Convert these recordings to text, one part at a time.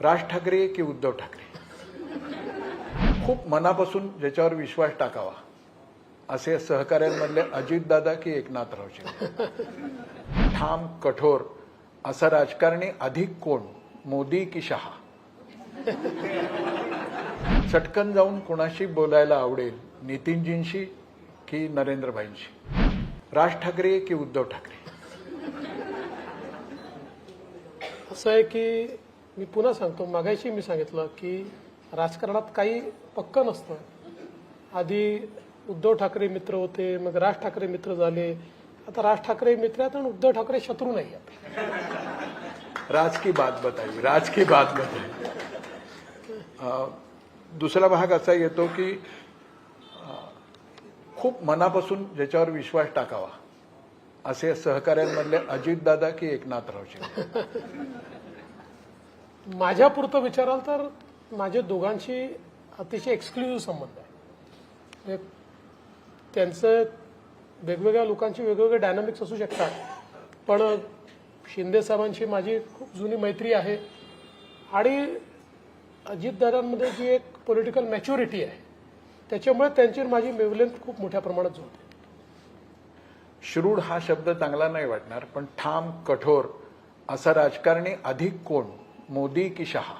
राज ठाकरे की उद्धव ठाकरे? खूप मनापासून ज्याच्यावर विश्वास टाकावा. असे सहकाऱ्यांमधले अजितदादा की एकनाथरावचे ठाम कठोर असा राजकारणी अधिक कोण? मोदी की शहा? चटकन जाऊन कुणाशी बोलायला आवडेल? नितीनजींशी की नरेंद्रभाईंशी राज ठाकरे की उद्धव ठाकरे? असं आहे की मी पुन्हा सांगतो मागायशी मी सांगितलं की राजकारणात काही पक्क नसतं. आधी उद्धव ठाकरे मित्र होते मग राज ठाकरे मित्र झाले. आता राज ठाकरे मित्र आहेत आणि उद्धव ठाकरे शत्रू नाही आहेत. राज की बात बताई राज की बात बताई. दुसरा भाग असा येतो की खूप मनापासून ज्याच्यावर विश्वास टाकावा. असे सहकाऱ्यांमधले अजितदादा की एकनाथरावचे माझ्या पुरतं विचाराल तर माझ्या दोघांशी अतिशय एक्सक्लुझिव्ह संबंध आहे. म्हणजे त्यांचं वेगवेगळ्या लोकांची वेगवेगळे डायनामिक्स असू शकतात. पण शिंदे साहेबांशी माझी खूप जुनी मैत्री आहे. आणि अजितदादांमध्ये जी एक पॉलिटिकल मॅच्युरिटी आहे त्याच्यामुळे त्यांची माझी मेवलेंथ खूप मोठ्या प्रमाणात जोडते श्रूड हा शब्द चांगला नाही वाटणार पण ठाम कठोर असा राजकारणी अधिक कोण? मोदी की शहा।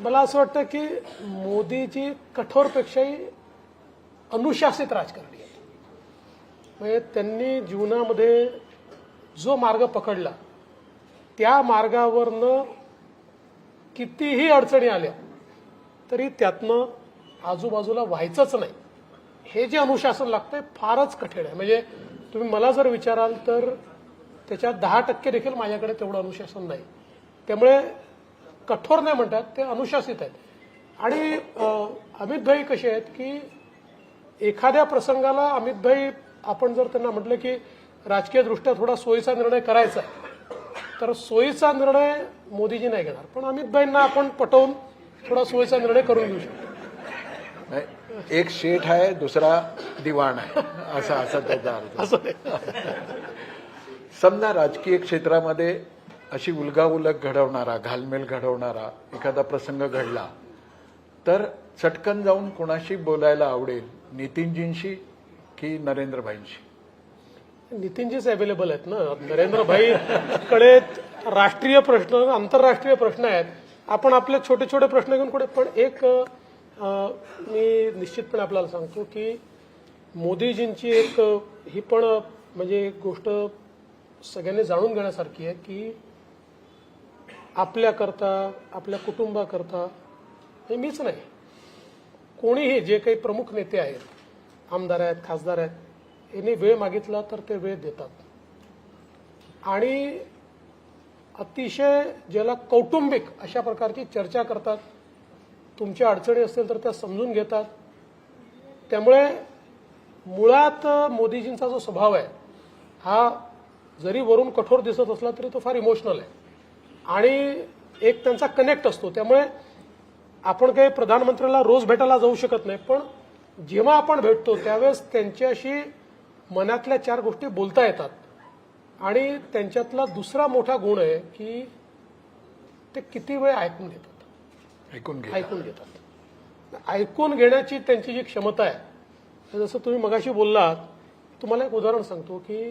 मला असं वाटतं की मोदीची कठोरपेक्षाही अनुशासित राजकारणी आहेत म्हणजे त्यांनी जीवनामध्ये जो मार्ग पकडला त्या मार्गावरनं कितीही अडचणी आल्या तरी त्यातनं आजूबाजूला व्हायचंच नाही. हे जे अनुशासन लागतंय फारच कठीण आहे. म्हणजे तुम्ही मला जर विचाराल तर त्याच्यात दहा टक्के देखील माझ्याकडे तेवढं अनुशासन नाही. त्यामुळे कठोर नाही म्हणतात ते अनुशासित आहेत. आणि अमित भाई कसे आहेत की एखाद्या प्रसंगाला अमित भाई आपण जर त्यांना म्हटलं की राजकीय दृष्ट्या थोडा सोयीचा निर्णय करायचा तर सोयीचा निर्णय मोदीजी नाही घेणार. पण अमित भाईंना आपण पटवून थोडा सोयीचा निर्णय करून घेऊ शकतो. नाही, एक शेठ आहे दुसरा दिवाण आहे. असा असा त्याचा अर्थ. असं. समजा राजकीय क्षेत्रामध्ये अशी उलगाउलग घडवणारा घालमेल घडवणारा एखादा प्रसंग घडला तर चटकन जाऊन कोणाशी बोलायला आवडेल? नितीनजींशी की नरेंद्रभाईंशी? नितीनजीच अवेलेबल आहेत ना? नरेंद्रभाई कडे राष्ट्रीय प्रश्न आंतरराष्ट्रीय प्रश्न आहेत. आपण आपले छोटे छोटे प्रश्न घेऊन कुठे पण एक मी निश्चितपणे आपल्याला सांगतो की मोदीजींची एक ही पण म्हणजे एक गोष्ट सगळ्यांनी जाणून घेण्यासारखी आहे की आपल्याकरता आपल्या कुटुंबाकरता हे मीच नाही. कोणीही जे काही प्रमुख नेते आहेत आमदार आहेत खासदार आहेत यांनी वेळ मागितला तर ते वेळ देतात. आणि अतिशय ज्याला कौटुंबिक अशा प्रकारची चर्चा करतात तुमच्या अडचणी असतील तर त्या समजून घेतात. त्यामुळे मुळात मोदीजींचा जो स्वभाव आहे हा जरी वरून कठोर दिसत असला तरी तो फार इमोशनल आहे. आणि एक त्यांचा कनेक्ट असतो. त्यामुळे आपण काही प्रधानमंत्र्याला रोज भेटायला जाऊ शकत नाही पण जेव्हा आपण भेटतो त्यावेळेस त्यांच्याशी मनातल्या चार गोष्टी बोलता येतात. आणि त्यांच्यातला दुसरा मोठा गुण आहे की ते किती वेळ ऐकून घेतात. ऐकून ऐकून घेतात. ऐकून घेण्याची त्यांची जी क्षमता आहे जसं तुम्ही मगाशी बोललात तुम्हाला एक उदाहरण सांगतो की